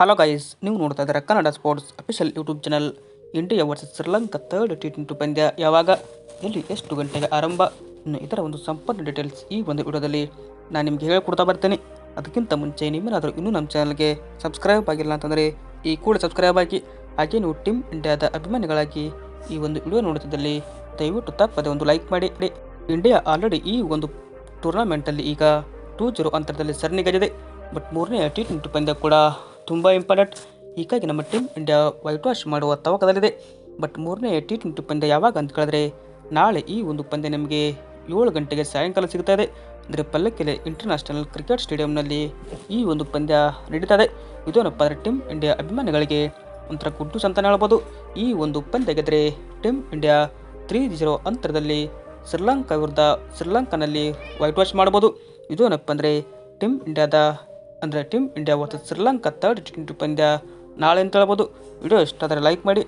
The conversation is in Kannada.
ಹಲೋ ಗೈಸ್ ನೀವು ನೋಡ್ತಾ ಇದ್ದಾರೆ Kannada sports official YouTube channel India versus Sri Lanka third T twenty ಪಂದ್ಯ. ಯಾವಾಗ? ಎಲ್ಲಿ? ಎಷ್ಟು ಗಂಟೆಗೆ ಆರಂಭ? ಇನ್ನು ಇದರ ಒಂದು ಸಂಪೂರ್ಣ ಡೀಟೇಲ್ಸ್ ಈ ಒಂದು ವಿಡಿಯೋದಲ್ಲಿ ನಾನು ನಿಮಗೆ ಹೇಳ್ಕೊಡ್ತಾ ಬರ್ತೇನೆ. ಅದಕ್ಕಿಂತ ಮುಂಚೆ ನಿಮ್ಮೇನಾದರೂ ಇನ್ನೂ ನಮ್ಮ ಚಾನಲ್ಗೆ ಸಬ್ಸ್ಕ್ರೈಬ್ ಆಗಿಲ್ಲ ಅಂತಂದರೆ ಈ ಕೂಡ ಸಬ್ಸ್ಕ್ರೈಬ್ ಆಗಿ, ಹಾಗೆ ನೀವು ಟೀಮ್ ಇಂಡಿಯಾದ ಅಭಿಮಾನಿಗಳಾಗಿ ಈ ಒಂದು ವಿಡಿಯೋ ನೋಡುತ್ತಿದ್ದಲ್ಲಿ ದಯವಿಟ್ಟು ತಪ್ಪದೆ ಒಂದು ಲೈಕ್ ಮಾಡಿ. ಇಂಡಿಯಾ ಆಲ್ರೆಡಿ ಈ ಒಂದು ಟೂರ್ನಮೆಂಟಲ್ಲಿ ಈಗ ಟೂ ಜೀರೋ ಅಂತರದಲ್ಲಿ ಸರಣಿಗರಿದೆ ಬಟ್ ಮೂರನೇ ಟಿ ಟ್ವೆಂಟಿ ಪಂದ್ಯ ಕೂಡ ತುಂಬ ಇಂಪಾರ್ಟೆಂಟ್. ಹೀಗಾಗಿ ನಮ್ಮ ಟೀಮ್ ಇಂಡಿಯಾ ವೈಟ್ ವಾಶ್ ಮಾಡುವ ತವಕದಲ್ಲಿದೆ. ಬಟ್ ಮೂರನೇ ಟಿ ಟ್ವೆಂಟಿ ಪಂದ್ಯ ಯಾವಾಗ ಅಂತ ಕೇಳಿದ್ರೆ ನಾಳೆ ಈ ಒಂದು ಪಂದ್ಯ ನಿಮಗೆ ಏಳು ಗಂಟೆಗೆ ಸಾಯಂಕಾಲ ಸಿಗ್ತಾ ಇದೆ. ಅಂದರೆ ಪಲ್ಲಕ್ಕೆಲೆ ಇಂಟರ್ನ್ಯಾಷನಲ್ ಕ್ರಿಕೆಟ್ ಸ್ಟೇಡಿಯಂನಲ್ಲಿ ಈ ಒಂದು ಪಂದ್ಯ ನಡೀತದೆ ಇದೇನಪ್ಪ ಅಂದರೆ ಟೀಮ್ ಇಂಡಿಯಾ ಅಭಿಮಾನಿಗಳಿಗೆ ಒಂಥರ ಗುಡ್ಡು ಅಂತಲೇ ಹೇಳ್ಬೋದು. ಈ ಒಂದು ಪಂದ್ಯ ಗೆದ್ದರೆ ಟೀಮ್ ಇಂಡಿಯಾ ತ್ರೀ ಜೀರೋ ಅಂತರದಲ್ಲಿ ಶ್ರೀಲಂಕಾ ವಿರುದ್ಧ ಶ್ರೀಲಂಕಾನಲ್ಲಿ ವೈಟ್ ವಾಶ್ ಮಾಡ್ಬೋದು. ಇದೇನಪ್ಪ ಅಂದರೆ ಟೀಮ್ ಇಂಡಿಯಾದ ಅಂದರೆ team India versus Sri Lanka third T twenty ಪಂದ್ಯ ನಾಳೆ ಅಂತ ಹೇಳ್ಬೋದು. ವಿಡಿಯೋ ಇಷ್ಟ ಆದರೆ ಲೈಕ್ ಮಾಡಿ.